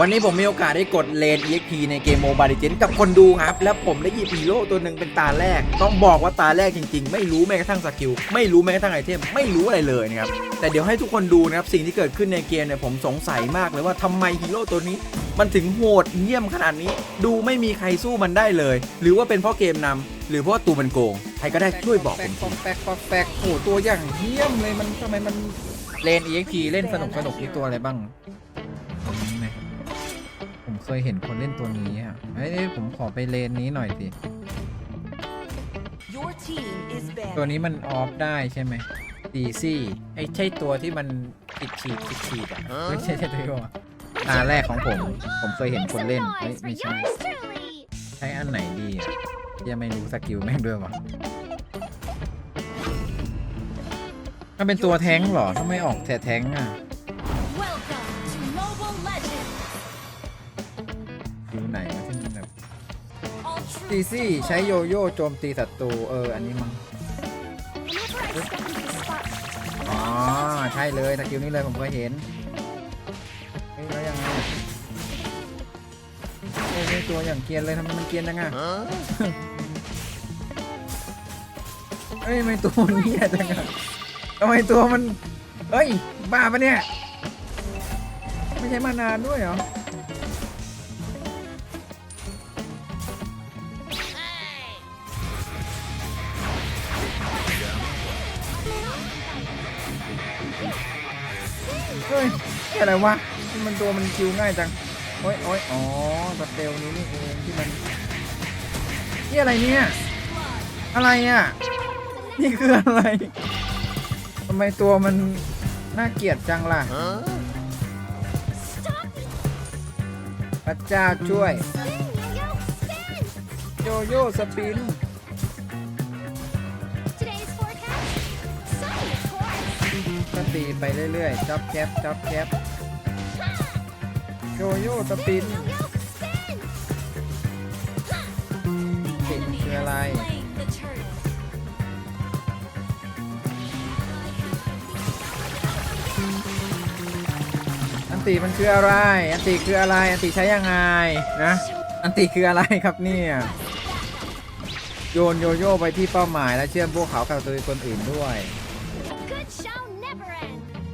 วันนี้ผมมีโอกาสได้กดเลน EXP ในเกมโมบาย e เจนกับคนดูครับ แล้วผมได้หยิบฮีโร่ตัวหนึ่งเป็นตาแรก ต้องบอกว่าตาแรกจริงๆ ไม่รู้แม้กระทั่งสกิล ไม่รู้แม้กระทั่งไอเทม ไม่รู้อะไรเลยนะครับ แต่เดี๋ยวให้ทุกคนดูนะครับ สิ่งที่เกิดขึ้นในเกมเนี่ยผมสงสัยมากเลยว่าทำไมฮีโร่ตัวนี้ มันถึงโหดเยี่ยมขนาดนี้ ดูไม่มีใครสู้มันได้เลย หรือว่าเป็นเพราะเกมนำหรือเพราะว่าตัวมันโกงใครก็ได้ช่วยบอกผมทีแปลกปอกแปลกโอ้ตัวอย่างเยี่ยมเลยมันทำไมมันเลน EXP เล่นสนุกสนุกนี่ตัวอะไรบ้างนี่ไหมผม เคยเห็นคนเล่นตัวนี้อะเฮ้ยผมขอไปเลนนี้หน่อยสิ Your team is ตัว banned. นี้มันออฟได้ใช่ไหมดีซี่ไอ้ใช่ตัวที่มันติดฉีดติดฉีดอะไม่ใช่ใช่ตัวว่าตาแรกของผม ผมเคยเห็นคนเล่นเฮ้ยไม่ใช่ใช้อันไหนดีอะยังไม่รู้สกิลแม่งด้วยวะมันเป็นตัวแท้งเหรอทำไมออกแต่แท้งอะ อยู่ไหนวะที่มันแบบ All true ตีซี่ใช้โยโย่โจมตีศัตรูเออ อันนี้มั้ง Whenever I step into the spot, อ๋อ ใช่เลยสกิลนี้เลยผมเคยเห็นเฮ้ยแล้วยังไงเฮ้ยนี่ตัวอย่างเกรียนเลยทำไมมันเกรียนจังอะเฮ้ยทำไมตัวมันเหี้ยจังอะทำไมตัวมันเฮ้ย บ้าปะเนี่ย ไม่ใช่มานานด้วยเหรอ เฮ้ยนี่อะไรวะที่มันตัวมันคิวง่ายจังโอ้ยโอ้ยอ๋อสเตลนี้นี่เองที่มันนี่อะไรเนี่ย อะไรอะ นี่คืออะไรทำไมตัวมันน่าเกลียดจังล่ะพระเจ้าช่วย โยโย่สปิน ตีไปเรื่อยๆจ็อบแจ๊บจ็อบแจ๊บโยโย่สปินติดคืออะไร อันติมันคืออะไร อันติคืออะไร อันติใช้ยังไงนะ อันติคืออะไรครับเนี่ยโยนโยโย่ไปที่เป้าหมายและเชื่อมพวกเขากับตัวคนอื่นด้วย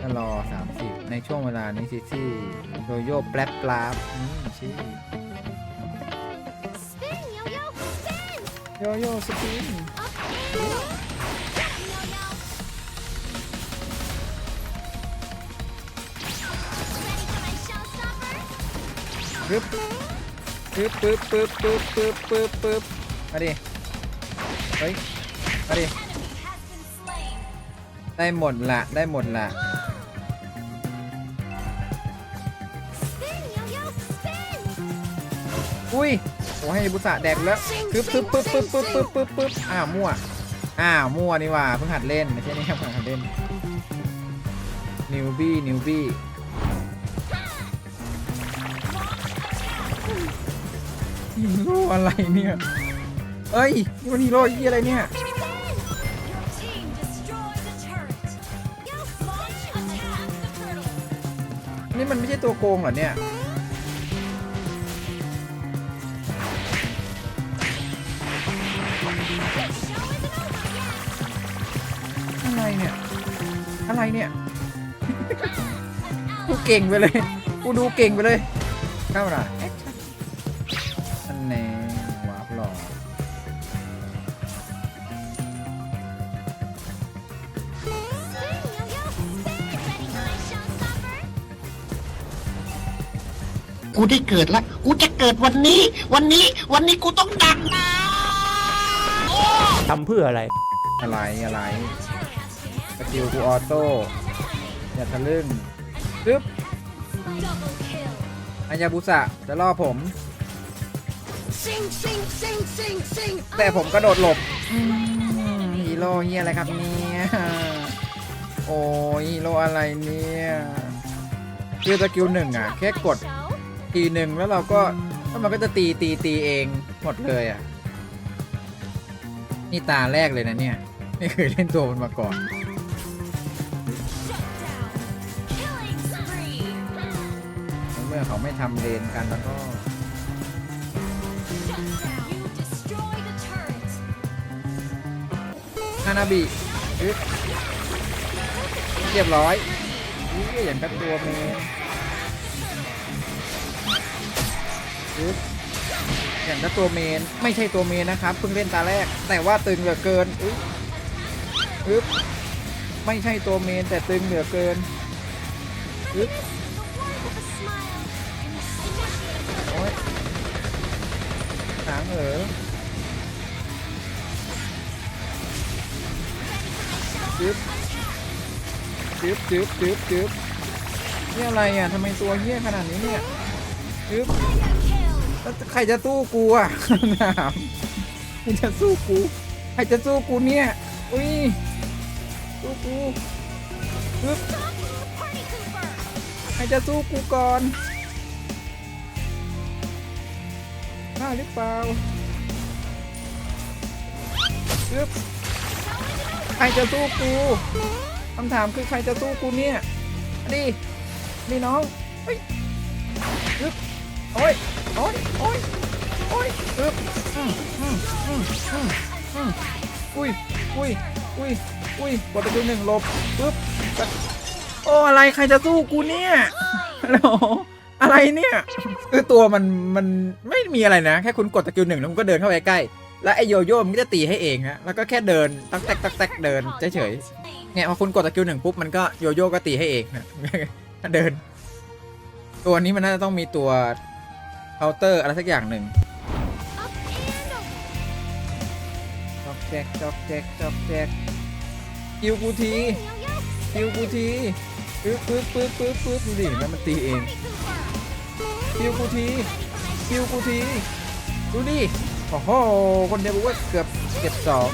ก็รอ 30 ในช่วงเวลานี้สิที่โยโย่แปลบปลาบอืมชื่อ Spin, yo-yo, spin! โยโย่สปิน Up and yo-yo. ปึ๊บปึ๊บปึ๊บปึ๊บปึ๊บปึ๊บปึ๊บปึ๊บมาดิ เฮ้ย มาดิ ได้หมดละได้หมดละอุ้ยโอ้ให้บุษะแดกแล้วปึ๊บปึ๊บปึ๊บปึ๊บปึ๊บปึ๊บปึ๊บปึ๊บอ้าวมั่วอ้าวมั่วนี่ว่าเพิ่งหัดเล่นไม่ใช่นี่ครับเพิ่งหัดเล่นนิวบี้นิวบี้ฮีโร่อะไรเนี่ยเอ้ยนี่มันฮีโร่ยี่อะไรเนี่ย นี่มันไม่ใช่ตัวโกงเหรอเนี่ย อะไรเนี่ย อะไรเนี่ย กูเก่งไปเลย กูดูเก่งไปเลยเข้ามาอัน กูได้เกิดแล้วกูจะเกิดวันนี้ วันนี้ วันนี้กูต้องดังนะทำเพื่ออะไร อะไรอะไรสกิลกูออโต้อย่าทะลึ่งปึ๊บ Double kill. อายาบุสะจะล่อผม Sing, sing, sing, sing, sing. แต่ผมกระโดดหลบอืมฮีโร่เฮียอะไรครับเนี่ยโอ้ยฮีโร่อะไรเนี่ยคือสกิลหนึ่งอะ แค่กด Show? ทีหนึ่งแล้วเราก็แล้วมันก็จะตีตีตีเองหมดเลยอะ นี่ตาแรกเลยนะเนี่ยไม่เคยเล่นตัวมันมาก่อน Shut down. Killing spree. เมื่อเขาเขาไม่ทำเลนกันแล้วก็ You destroyed a turret. ฮานาบิอึ๊บเรียบร้อยอุ้ยอย่างกับตัวเมน อึ๊บอย่างกับตัวเมนไม่ใช่ตัวเมนนะครับ เพิ่งเล่นตาแรก แต่ว่าตึงเหลือเกินอึ๊บอึ๊บไม่ใช่ตัวเมนแต่ตึงเหลือเกินอึ๊บโอ้ยหางเหรอจึ๊บจึ๊บจึ๊บจึ๊บจึ๊บนี่อะไรอะทำไมตัวเฮี้ยขนาดนี้เนี่ยจึ๊บ แล้วใครจะสู้กูอะถามใครจะสู้กูใครจะสู้กูเนี่ยอุ้ยสู้กูจึ๊บใครจะสู้กูก่อนได้หรือเปล่าซึบใครจะสู้กูคำถามคือใครจะสู้กูเนี่ยดินี่น้องเฮ้ยซึบโอ้ย โอ้ยโอ้ยโอ้ยซึบอืมอืมอืมอืมอืมอุ้ยอุ้ยอุ้ยอุ้ยกดประตูหนึ่งลบปึ๊บโอ้อะไรใครจะสู้กูเนี่ยฮัลโหลอะไรเนี่ยคือตัวมันมันไม่มีอะไรนะ แค่คุณกดสกิลหนึ่งแล้วมันก็เดินเข้าไปใกล้ แล้วไอโยโย่มันก็จะตีให้เองฮะแล้วก็แค่เดินตักแตกตักแตกเดินเฉยๆเนี่ยพอคุณกดสกิลหนึ่งปุ๊บมันก็โยโย่ก็ตีให้เองนะเดิน ตัวนี้มันน่าจะต้องมีตัวาน์เตอร์อะไรสักอย่างหนึ่งจอกแจกจอกแจกจอกแจกคิวกูทีคิวกูทีปึ๊บปึ๊บปึ๊บปึ๊บปึ๊บดูดิแล้วมันตีเองคิวกูทีคิวกูทีดูดิโอ้โหคนเดียวบอกว่าเกือบเก็บสอง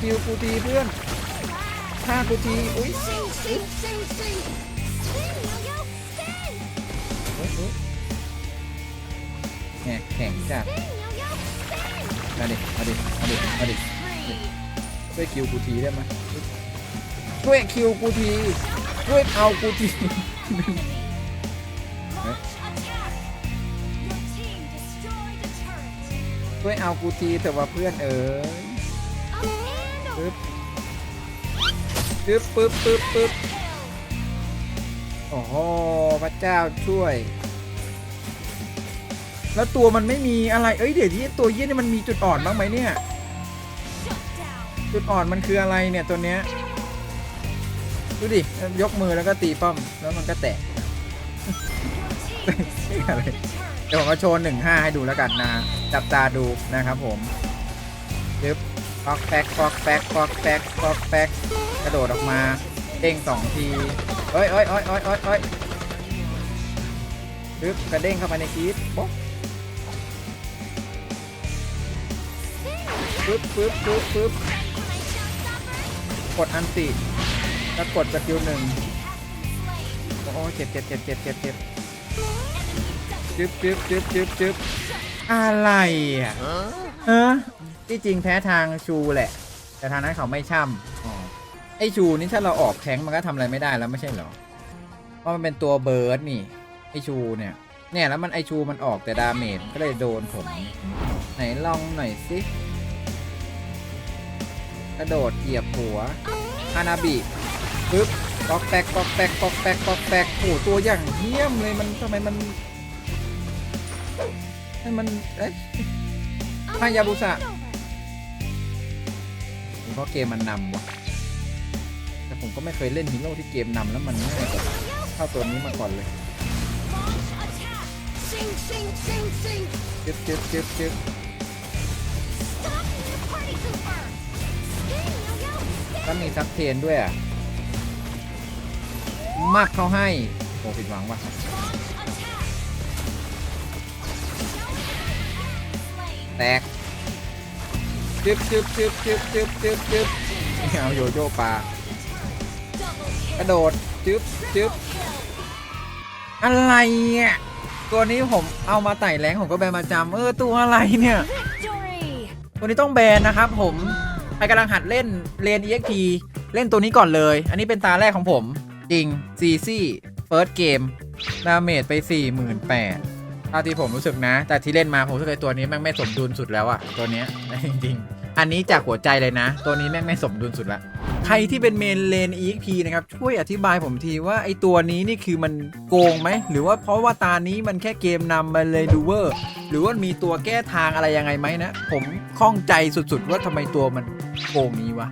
คิวกูทีเพื่อนฆ่ากูทีอุ้ย หมแข่งจ้ะมาดิมาดิมาดิมาดิช่วยคิวกูทีได้ไหมช่วยคิวกูทีช่วยเอากูทีช่วยเอากูทีแต่ว่าเพื่อนเอ๋ยปึ๊บปึ๊บปึ๊บปึ๊บปึ๊บโอ้โหพระเจ้าช่วย แล้วตัวมันไม่มีอะไร เอ้ยเดี๋ยวที่ตัวเยี่ยนี่มันมีจุดอ่อนบ้างไหมเนี่ย จุดอ่อนมันคืออะไรเนี่ยตัวเนี้ย ดูดิ ยกมือแล้วก็ตีป้อม แล้วมันก็แตก Your team destroyed a turret. เดี๋ยวผมมาโชว์หนึ่งห้าให้ดูแล้วกันนะ จับตาดูนะครับผมยึบฟอกแป๊กฟอกแป๊กฟอกแป๊กฟอกแป๊กกระโดดออกมาเด้งสองทีเอ้ยเอ้ยเอ้ยเอ้ยเอ้ยเอ้ยยึบกระเด้งเข้าไปในคีดป๊อ ปึ๊บปึ๊บปึ๊บปึ๊บกดอันติแล้วกดสกิลหนึ่งโอ้โหเจ็บเจ็บเจ็บเจ็บเจ็บเจ็บจึ๊บจึ๊บจึ๊บจึ๊บจึ๊บอะไรอะเออที่จริงแพ้ทางชูแหละ แต่ทางนั้นเขาไม่ช่ำอ๋อไอชูนี่ถ้าเราออกแทงก์มันก็ทำอะไรไม่ได้แล้วไม่ใช่เหรอเพราะมันเป็นตัวเบิร์ดนี่ไอชูเนี่ยเนี่ยแล้วมันไอชูมันออกแต่ดาเมจก็เลยโดนผมไหนลองหน่อยสิ กระโดดเหยียบหัวฮานาบิปึ๊บปอกแปกปอกแปกปอกแปกปอกแปกโอ้โหตัวอย่างเยี่ยมเลยมันทำไมมันให้มันเอ๊ะฮายาบุสะเพราะเกมมันนำว่ะแต่ผมก็ไม่เคยเล่นฮีโร่ที่เกมนำแล้วมันง่ายกว่าเท่าตัวนี้มาก่อนเลย Launch attack. Sing, sing, sing, sing. จึ๊บจึ๊บจึ๊บจึ๊บ แล้วมีซักเทนด้วยอะ มากเขาให้ โอ้ผิดหวังว่ะแตกจึ๊บจึ๊บจึ๊บจึ๊บจึ๊บจึ๊บจึ๊บเอาโยโย่ปลากระโดดจึ๊บจึ๊บอะไรอะตัวนี้ผมเอามาไต่แรงผมก็แบนมาจำเออตัวอะไรเนี่ย ตัวนี้ต้องแบนนะครับผม ใครกำลังหัดเล่นเลน EXP เล่นตัวนี้ก่อนเลย อันนี้เป็นตาแรกของผม จริงซีซี่เฟิร์สเกมดาเมจไป 48,000เท่าที่ผมรู้สึกนะ แต่ที่เล่นมาผมรู้สึกไอ้ตัวนี้แม่งไม่สมดุลสุดแล้วอะตัวเนี้ยจริงๆ อันนี้จากหัวใจเลยนะ ตัวนี้แม่งไม่สมดุลสุดละใครที่เป็นเมนเลน EXP นะครับ ช่วยอธิบายผมทีว่าไอตัวนี้นี่คือมันโกงไหม หรือว่าเพราะว่าตานี้มันแค่เกมนำมาเลยดูเวอร์ หรือว่ามีตัวแก้ทางอะไรยังไงไหมนะ ผมข้องใจสุดๆ ว่าทำไมตัวมัน โกงนี้วะ